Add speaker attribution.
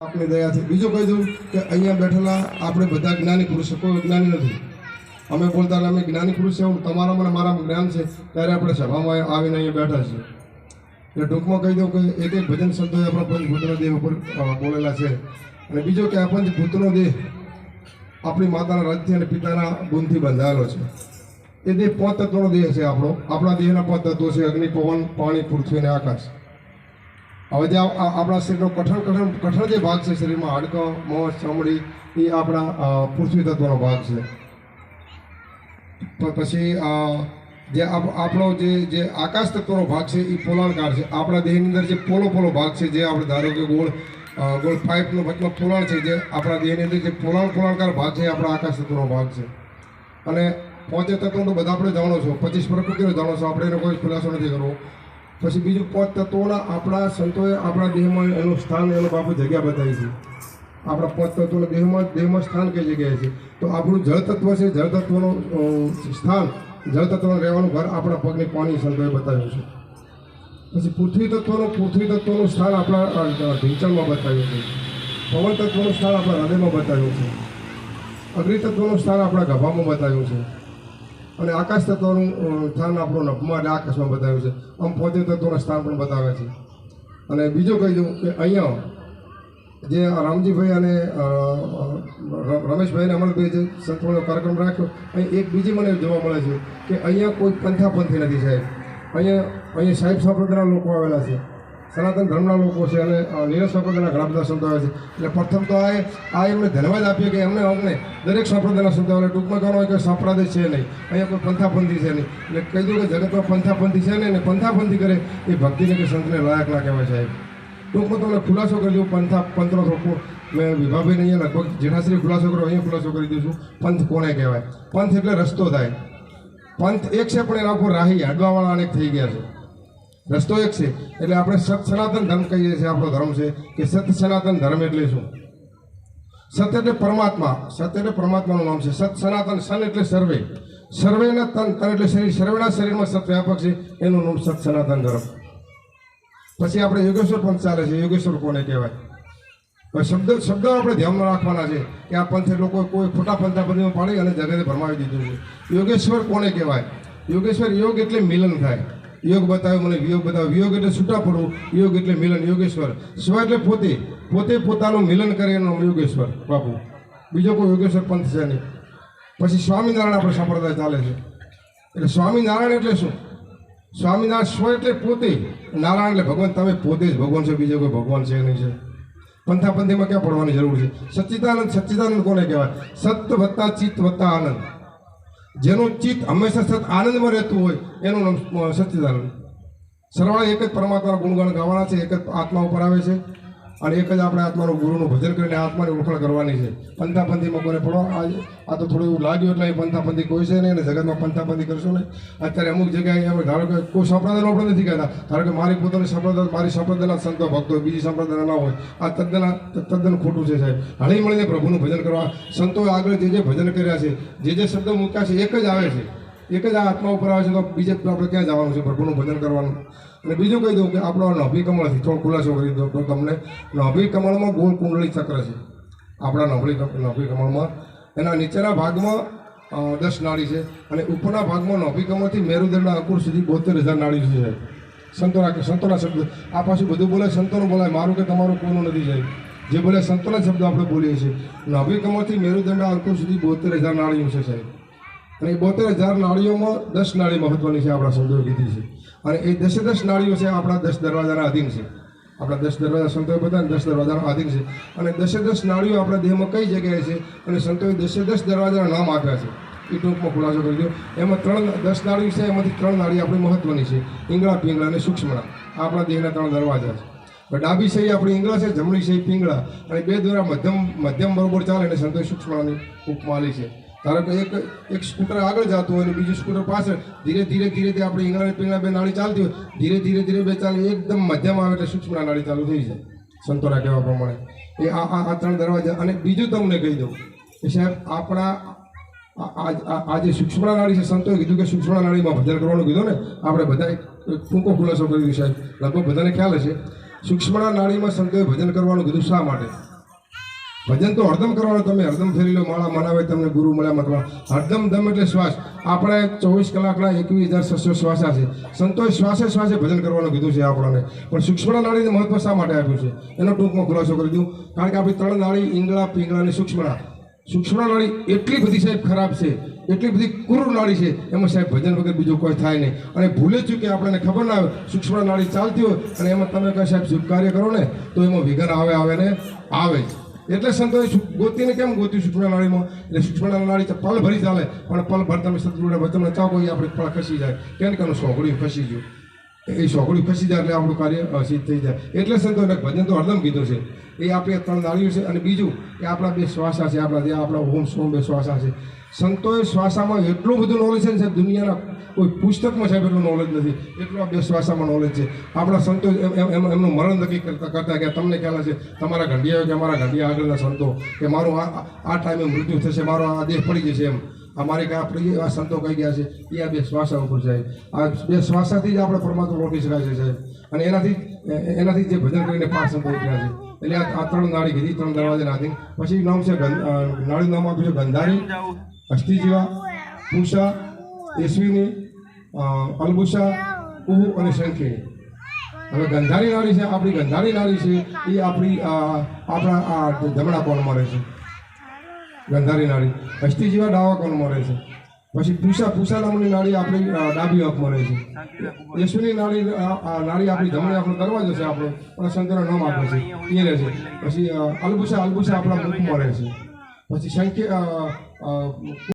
Speaker 1: આપની દયાથી બીજું કહી દઉં કે અહીંયા બેઠેલા આપણે બધા જ્ઞાની પુરુષો, કોઈ જ્ઞાની નથી. અમે બોલતા અમે જ્ઞાની પુરુષ છે એવું તમારામાં અને મારામાં જ્ઞાન છે, ત્યારે આપણે સભામાં આવીને અહીંયા બેઠા છીએ. એટલે ટૂંકમાં કહી દઉં કે એક એક ભજન સંતોએ આપણા પંચભૂતનો દેહ ઉપર બોલેલા છે. અને બીજો કે આ પંચભૂતનો દેહ આપણી માતાના રથથી અને પિતાના ગુણથી બંધાયેલો છે. એ દેહ પાંચ તત્વનો દેહ છે આપણો. આપણા દેહના પાંચ તત્વો છે, અગ્નિ, પવન, પાણી, પૃથ્વી અને આકાશ. હવે જે આપણા શરીરનો કઠણ કઠણ કઠણ જે ભાગ છે, શરીરમાં હાડકો, મોં, ચામડી, એ આપણા પૃથ્વી તત્વનો ભાગ છે. પછી જે આપ- આપણો જે જે આકાશ તત્વનો ભાગ છે, એ પોલાણકાર છે. આપણા દેહની અંદર જે પોલો પોલો ભાગ છે, જે આપણે ધારો કે ગોળ ગોળ પાઇપનો વચમાં પોલાણ છે, જે આપણા દેહની અંદર જે પોલાણ પોલાણકાર ભાગ છે, એ આપણા આકાશ તત્વનો ભાગ છે. અને તત્વો તો બધા આપણે જાણો છો. પચીસ પ્રકૃતિનો જાણો છો. આપણે એનો કોઈ ખુલાસો નથી કરવો. પછી બીજું પોત તત્વોના આપણા સંતોએ આપણા દેહમાં એનું સ્થાન એનું બાપુ જગ્યા બતાવી છે. આપણા પોત તત્વોના દેહમાં દેહમાં સ્થાન કઈ જગ્યાએ છે? તો આપણું જળ તત્વ છે, જળ તત્વનું સ્થાન, જળ તત્વનું રહેવાનું ઘર આપણા પગની પાણી સંતોએ બતાવ્યું છે. પછી પૃથ્વી તત્વનું પૃથ્વી તત્વનું સ્થાન આપણા ઢીંચણમાં બતાવ્યું છે. પવન તત્વનું સ્થાન આપણા હૃદયમાં બતાવ્યું છે. અગ્નિ તત્વનું સ્થાન આપણા ગભામાં બતાવ્યું છે. અને આકાશ તત્વનું સ્થાન આપણું નભમાં આકાશમાં બતાવ્યું છે. આમ પોતે તત્વના સ્થાન પણ બતાવે છે. અને બીજું કહી દઉં કે અહીંયા જે રામજીભાઈ અને રમેશભાઈને અ, ર- રમેશભાઈ અને જે સંતોનો કાર્યક્રમ રાખ્યો અહીં એક બીજી મને જોવા મળે છે કે અહીંયા કોઈ પંથાપંથી નથી સાહેબ. અહીંયા અહીંયા સાહેબ સંપ્રદાયના લોકો આવેલા છે. સનાતન ધર્મના લોકો છે અને નીરજ સંપ્રદાયના ઘણા બધા સંતો છે. એટલે પ્રથમ તો આ આ એમને ધન્યવાદ આપીએ કે એમને અમને દરેક સંપ્રદાયના સંતો આવે ટૂંકમાં કહેવાનું કે સંપ્રદાય છે નહીં. અહીંયા કોઈ પંથાપંથી છે નહીં. એટલે કહી દઉં કે જગતમાં પંથાપંથી છે નહીં અને પંથાપંથી કરે એ ભક્તિને કે સંતને લાયક ના કહેવાય સાહેબ. ટૂંકમાં તમને ખુલાસો કરી દઉં, પંથા, પંથનો થોડો મેં વિભાભાઈને અહીંયા લગભગ જેઠાશ્રી ખુલાસો કરો અહીંયા ખુલાસો કરી દઉં છું. પંથ કોને કહેવાય? પંથ એટલે રસ્તો થાય. પંથ એક છે પણ એના ઉપર રાહી હાડવાવાળા અનેક થઈ ગયા છે. રસ્તો એક છે. એટલે આપણે સત સનાતન ધર્મ કહીએ છીએ, આપણો ધર્મ છે કે સત સનાતન ધર્મ એટલે શું? સત એટલે પરમાત્મા, સત એટલે પરમાત્માનું નામ છે. સત સનાતન સન એટલે સર્વે. સર્વેના તન તન એટલે શરીર. સર્વેના શરીરમાં સત વ્યાપક છે, એનું નામ સત સનાતન ધર્મ. પછી આપણે યોગેશ્વર પંથ ચાલે છે. યોગેશ્વર કોને કહેવાય? શબ્દ શબ્દ આપણે ધ્યાનમાં રાખવાના છે કે આ પંથે લોકો કોઈ ખોટા પંથા પાડી અને જગતે ભરમાવી દીધું છે. યોગેશ્વર કોને કહેવાય? યોગેશ્વર યોગ એટલે મિલન થાય. યોગ બતાવ્યો મને વિયોગ બતાવ્યો વિયોગ એટલે છૂટા પડવું યોગ એટલે મિલન, યોગેશ્વર. સ્વ એટલે પોતે. પોતે પોતાનું મિલન કરે એનું યોગેશ્વર, બાપુ. બીજો કોઈ યોગેશ્વર પંથ છે નહીં. પછી સ્વામિનારાયણ આપણે સંપ્રદાય ચાલે છે. એટલે સ્વામિનારાયણ એટલે શું? સ્વામિનારાયણ સ્વ એટલે પોતે. નારાયણ એટલે ભગવાન. તમે પોતે જ ભગવાન છો, બીજો કોઈ ભગવાન છે નહીં છે. પંથાપંથીમાં ક્યાં પડવાની જરૂર છે? સચ્ચિદાનંદ સચ્ચિદાનંદ કોને કહેવાય? સત્ય વત્તા ચિત્ત વત્તા આનંદ. જેનું ચિત્ત હંમેશા સત આનંદમાં રહેતું હોય, એનું નામ સચ્ચિદાનંદ સરવાળે એક જ પરમાત્માના ગુણગાન ગાવાના છે, એક જ આત્મા ઉપર આવે છે. અને એક જ આપણે આત્માનું ગુરુનું ભજન કરીને આત્માની ઓળખાણ કરવાની છે. પંથાપંથીમાં કોને પડો આ આ તો થોડું એવું લાગ્યું એટલે પંથાપંથી કોઈ છે નહીં અને જગતમાં પંથાપંથી કરશો નહીં. અત્યારે અમુક જગ્યાએ ધારો કે કોઈ સંપ્રદાયનો આપણે નથી કહેતા. ધારો કે મારી પોતાની સંપ્રદાય મારી સંપ્રદાયના સંતો, ભક્તો, બીજી સંપ્રદાયના ના હોય. આ તદ્દન તદ્દન ખોટું છે સાહેબ. હળી મળીને પ્રભુનું ભજન કરવા. સંતોએ આગળ જે જે ભજન કર્યા છે, જે જે શબ્દો મૂક્યા છે, એક જ આવે છે. એક જ આ આત્મા ઉપર આવે છે તો બીજે આપણે ક્યાં જવાનું છે? પ્રભુનું ભજન કરવાનું. અને બીજું કહી દઉં કે આપણો નભી કમળથી થોડો ખુલાસો કરી દઉં તો તમને નભી કમળમાં ગોળ કુંડળી ચક્ર છે. આપણા નભળી નભી કમળમાં. એના નીચેના ભાગમાં દસ નાળી છે અને ઉપરના ભાગમાં નભી કમળથી મેરુદંડના અંકુર સુધી બોતેર હજાર નાળી છે સંતોના સંતોના શબ્દ. આ પાછું બધું બોલે સંતોનું બોલાય. મારું કે તમારું કોનું નથી જાય જે બોલે સંતોના શબ્દ આપણે બોલીએ છીએ. નભી કમળથી મેરુદંડના અંકુર સુધી બોતેર હજાર નાળીઓ છે સાહેબ. અને એ બોતેર હજાર નાળીઓમાં દસ નાળી મહત્વની છે આપણા સંતોએ કીધી છે. અને એ દસે દસ નાળીઓ છે આપણા દસ દરવાજાના અધીન છે. આપણા દસ દરવાજા સંતોએ બધા દસ દરવાજાના આધીન છે. અને દસે દસ નાળીઓ આપણા દેહમાં કઈ જગ્યાએ છે? અને સંતોએ દસે દસ દરવાજાના નામ આપ્યા છે. એ ટૂંકમાં ખુલાસો કરી દો. એમાં ત્રણ દસ નાળીઓ છે, એમાંથી ત્રણ નાળી આપણી મહત્વની છે. ઇંગળા પિંગળા અને સૂક્ષ્મણા. આપણા દેહના ત્રણ દરવાજા છે. ડાબી સહી આપણી ઇંગળા છે, જમણી સહી પિંગળા. અને બે દ્વારા મધ્યમ મધ્યમ બરોબર ચાલે અને સંતોષ સૂક્ષ્મણાની ઉપમાલી છે. ધારો કે એક એક સ્કૂટર આગળ જતું હોય અને બીજું સ્કૂટર પાછળ, ધીરે ધીરે ધીરે તે આપણે ઇંગળા પીંગળા બે નાળી ચાલતી હોય. ધીરે ધીરે ધીરે બે ચાલે, એકદમ મધ્યમ આવે એટલે સૂક્ષ્મ નાળી ચાલુ થઈ જાય. સંતોરા કહેવા પ્રમાણે. એ આ આ ત્રણ દરવાજા. અને બીજું તમને કહી દઉં કે સાહેબ, આપણા આ- જે સૂક્ષ્મ નાળી છે, સંતોએ કીધું કે સૂક્ષ્મ નાળીમાં ભજન કરવાનું કીધું ને, આપણે બધા ફૂંકો ખુલાસો કરી દીધો સાહેબ. લગભગ બધાને ખ્યાલ હશે. સૂક્ષ્મ નાળીમાં સંતોએ ભજન કરવાનું કીધું શા માટે? ભજન તો હરદમ કરવાનું, તમે હરદમ ફેરી લો, માળા મનાવે તમને ગુરુ મળ્યા મતલબ. હરદમ દમ એટલે શ્વાસ. આપણે ચોવીસ કલાકના એકવીસ હજાર છસો શ્વાસા છે. સંતોષ શ્વાસે શ્વાસે ભજન કરવાનું કીધું છે આપણને. પણ સૂક્ષ્મ નાળીને મહત્વ શા માટે આપ્યું છે? એનો ટૂંકમાં ખુલાસો કરી દઉં. કારણ કે આપણી ત્રણ નાળી ઈંગળા, પીંગળા અને સૂક્ષ્મ સૂક્ષ્મ નાળી એટલી બધી સાહેબ ખરાબ છે. એટલી બધી કુર નાળી છે. એમાં સાહેબ ભજન વગર બીજું કોઈ થાય નહીં. અને ભૂલે ચૂકે આપણને ખબર ના આવે સૂક્ષ્મ નાળી ચાલતી હોય. અને એમાં તમે કહે સાહેબ શુભ કાર્ય કરો ને, તો એમાં વિઘન આવે આવે ને, આવે જ. એટલે સંતોએ ગોતીને કેમ ગોતી સૂક્ષ્મ નાળીમાં? એટલે સૂક્ષ્મ નાળી તો પલ ભરી ચાલે, પણ પલ ભર તમે સતગુરુને વચન ચાવો એ આપણે પળ ખસી જાય. કેમ કે સોગડ્યું ખસી ગયું. એ સોગડી ખસી જાય એટલે આપણું કાર્ય સિદ્ધ થઈ જાય. એટલે સંતોને ભજન તો હરદમ કીધું છે. એ આપણે ત્રણ નાળીઓ છે અને બીજું કે આપણા બે શ્વાસા છે, આપણા જે આપણા ઓમ સોમ બે શ્વાસા છે. સંતોએ શ્વાસામાં એટલું બધું નોલેજ છે ને સાહેબ, દુનિયાના કોઈ પુસ્તકમાં સાહેબ એટલું નોલેજ નથી. એટલું આ બે શ્વાસામાં નોલેજ છે. આપણા સંતો એમ- એમ- એમ- એમનું મરણ નક્કી કરતા કરતા કે તમને ખ્યાલ હશે, તમારા ઘંડિયા કે અમારા ઘંડિયા આગળના સંતો કે મારું આ- આ ટાઈમે મૃત્યુ થશે, મારો આ દેહ પડી જશે એમ. અમારે કાંઈ આપણે એવા સંતો કહી ગયા છે એ આ બે શ્વાસા ઉપર સાહેબ આ બે શ્વાસાથી જ આપણે પરમાત્મા ઓળખી શકાય છે. સાહેબ અને એનાથી એનાથી જે ભજન કરીને પાઠ સંતો રહ્યા છે. એટલે આ ત્રણ નાળી કીધી, ત્રણ દરવાજા નાખી. પછી નામ છે નાળી નામ આપ્યું છે ગંધારી અસ્થિજીવા પૂષા એસવીની અલબુષા ઉહુ અને શંખીની હવે ગંધારી નાળી છે, આપણી ગંધારી નાળી છે એ આપણી આપણા, આ જમણા કોણમાં રહે છે. ગંધારી નાળી. અસ્થિ જેવા ડાવા કોણ રહે છે? પછી પૂષા પૂષા નામની નાળી આપણી ડાબી આંખમાં રહે છે. યશુની નાળી નાળી આપણી જમણે આપણો દરવાજો છે આપણો પણ શંકર નામ આપે છે. એ રહે છે. પછી અલભૂષા અલબુસા આપણા મુખમાં રહે છે. પછી અ,